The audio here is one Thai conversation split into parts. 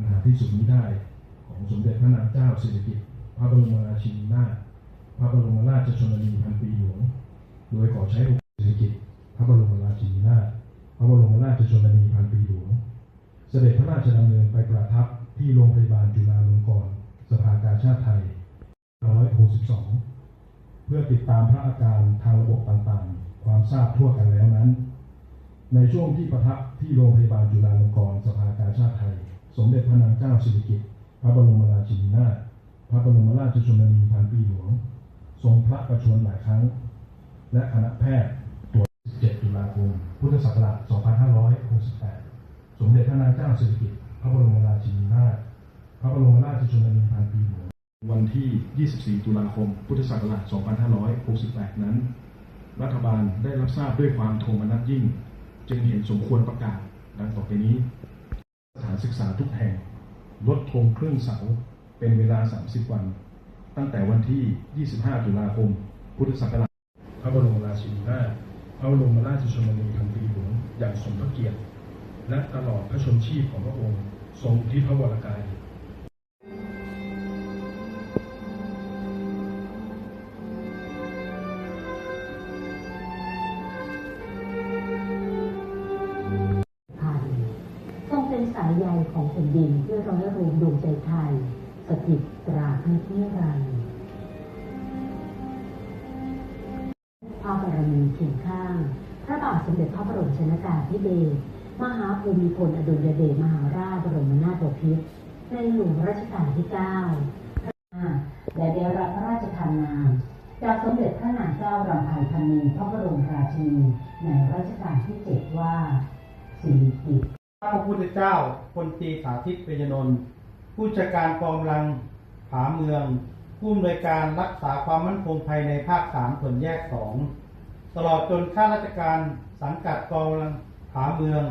ปัญหาที่สุดนี้ได้ ของสมเด็จพระนางเจ้าสิริกิติ์พระบรมราชินีนาถพระบรมราชชนนีพันปีหลวงโดยขอใช้โอกาสสิริกิติ์พระบรมราชินีนาถพระบรมราชชนนีพันปีหลวง เสด็จพระราชดำเนินไปประทับที่โรงพยาบาลจุฬาลงกรณ์สภากาชาติไทย 162 เพื่อติดตามพระอาการทางระบบต่างๆ ความทราบทั่วกันแล้วนั้น ในช่วงที่ประทับที่โรงพยาบาลจุฬาลงกรณ์สภากาชาติไทย มเด็จพระนางเจ้าสิริกิติ์พระบรมราชินีนาถพระบรมราชชนนีพันปีหลวง ทรงพระประชวรหลายครั้ง และคณะแพทย์ตรวจ7ตุลาคมพุทธศักราช 2568 สมเด็จพระนางเจ้าสิริกิติ์พระบรมราชินีนาถพระบรมราชชนนีพันปีหลวง วันที่ 24 ตุลาคม พุทธศักราช 2568 นั้น รัฐบาลได้รับทราบด้วยความโทมนัสยิ่ง จึงเห็นสมควรประกาศดังต่อไปนี้ ศึกษาทุกแห่งลดธงครึ่งเสาเป็นเวลา 30 วัน ตั้งแต่วันที่ 25 ตุลาคม พุทธศักราช พระบรมราชินีนาถพระบรมราชชนนีพันปีหลวงอย่างสมพระเกียรติ และตลอดพระชนชีพของพระองค์ ทรงที่พระวรกาย ใยของแผ่นดินที่อร้อยรวมดวงใจไทยสถิตตราบนิรันดร์พระบารมีเคียงข้าง พระบาทสมเด็จพระบรมชนากาธิเบศรมหาภูมิพลอดุลยเดชมหาราชบรมนาถบพิตรในหลวงรัชกาลที่ 9 และได้รับพระราชทานนาม จากสมเด็จพระนางเจ้ารำไพพันนีพระบรมราชินีในรัชกาลที่ 7 ว่าสิริกิติ พระพุทธเจ้าพลตรีสาธิตปยนนท์ผู้จัดการกองกำลังผาเมือง ผู้อำนวยการรักษาความมั่นคงภายในภาคสามส่วนแยกสองตลอดจนข้าราชการสังกัดกองกำลังผาเมือง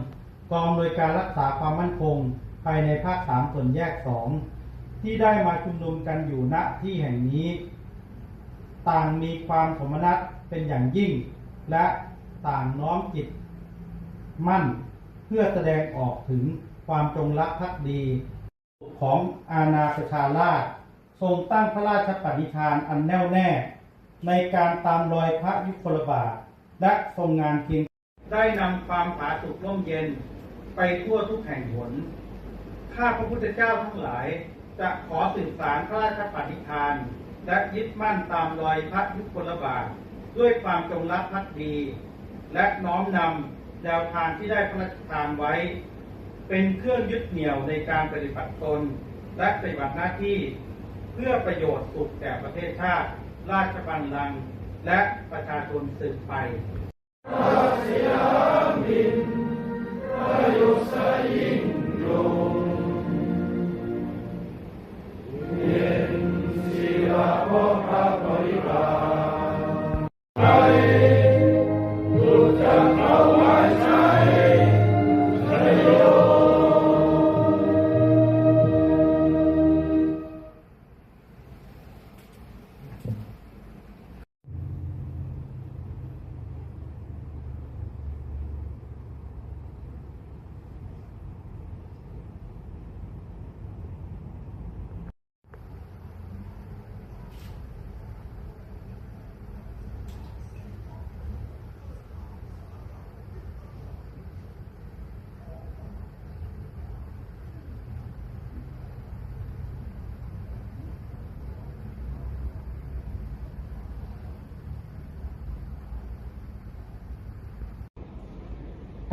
กองอำนวยการรักษาความมั่นคงภายในภาคสามส่วนแยกสองที่ได้มาชุมนุมกันอยู่ณที่แห่งนี้ ต่างมีความสมนัตเป็นอย่างยิ่ง และต่างน้อมจิตมั่น พื่อแสดงออกถึงความจงรักภักดี ของอาณาประชาราชทรงตั้งพระราชปณิธานอันแน่วแน่ ในการตามรอยพระยุคลบาท และทรงงานเคียงได้นำความผาสุกร่มเย็น ไปทั่วทุกแห่งหน ข้าพระพุทธเจ้าทั้งหลาย จะขอสืบสารพระราชปณิธาน และยึดมั่นตามรอยพระยุคลบาท ด้วยความจงรักภักดี และน้อมนำ แนวทางที่ได้พระราชทานไว้ เป็นเครื่องยึดเหนี่ยวในการปฏิบัติตน และปฏิบัติหน้าที่เพื่อประโยชน์สุขแก่ประเทศชาติ ราชบัลลังก์และประชาชนสืบไปตามที่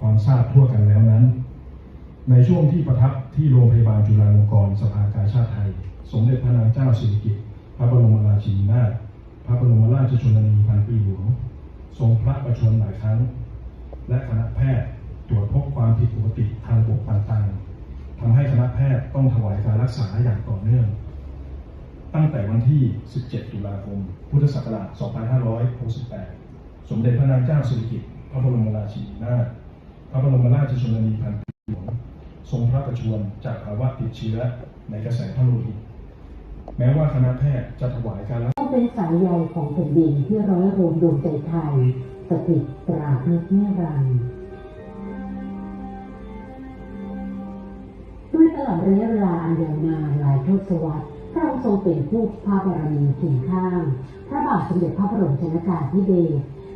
ความทราบทั่วกันแล้วนั้น ในช่วงที่ประทับที่โรงพยาบาลจุฬาลงกรณ์สภากาชาติไทย สมเด็จพระนางเจ้าสิริกิติ์พระบรมราชินีนาถพระบรมราชชนนีพันปีหลวงทรงพระประชวรหลายครั้ง และคณะแพทย์ตรวจพบความผิดปกติทางระบบต่างๆทำให้คณะแพทย์ต้องถวายการรักษาอย่างต่อเนื่อง ตั้งแต่วันที่ 17 ตุลาคม พุทธศักราช 2568 สมเด็จพระนางเจ้าสิริกิติ์พระบรมราชินีนาถ พระบรมราชชนนีพันปีหลวงทรงพระประชวรจากภาวะติดเชื้อในกระแสพระโลหิตแม้ว่าคณะแพทย์จะถวายการรักเป็นสายใยของแผ่นดินที่ร้อยรวมดวงใจไทยสถิตตราบนิรันดร์ด้วยตลอดระยะเวลาอันยาวนานหลายทศวรรษพระองค์ทรงเป็นผู้พระบารมีเคียงข้าง พระบาทสมเด็จพระบรมชนกาธิเบศร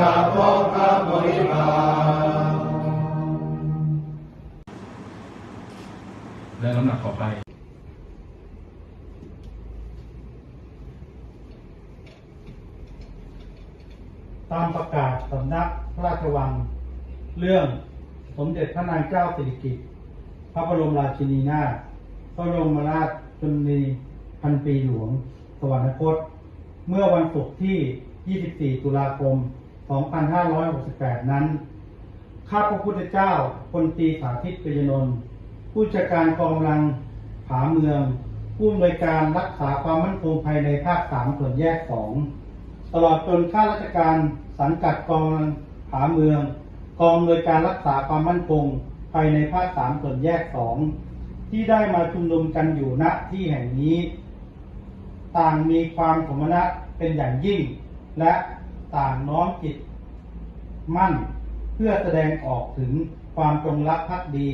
และลำดับต่อไปตามประกาศสำนักพระราชวัง เรื่องสมเด็จพระนางเจ้าสิริกิติ์พระบรมราชินีนาถพระบรมราชชนนีพันปีหลวง สวรรคต เมื่อวันศุกร์ที่ 24 ตุลาคม 2568 นั้น ข้าพระพุทธเจ้าพลตีสาธิตปิยนนท์ผู้จัดการกองกำลังผาเมือง ผู้อำนวยการรักษาความมั่นคงภายในภาค 3 ส่วนแยก 2 ตลอดจนข้าราชการสังกัดกองกำลังผาเมือง กองอำนวยการรักษาความมั่นคงภายในภาค 3 ส่วนแยก 2 ที่ได้มาชุมนุมกันอยู่ณที่แห่งนี้ ต่างมีความสมณะเป็นอย่างยิ่ง และ ต่างน้อมจิตมั่นเพื่อแสดงออกถึงความจงรักภักดี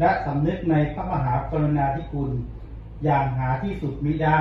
และสำนึกในพระมหากรุณาธิคุณ อย่างหาที่สุดมิได้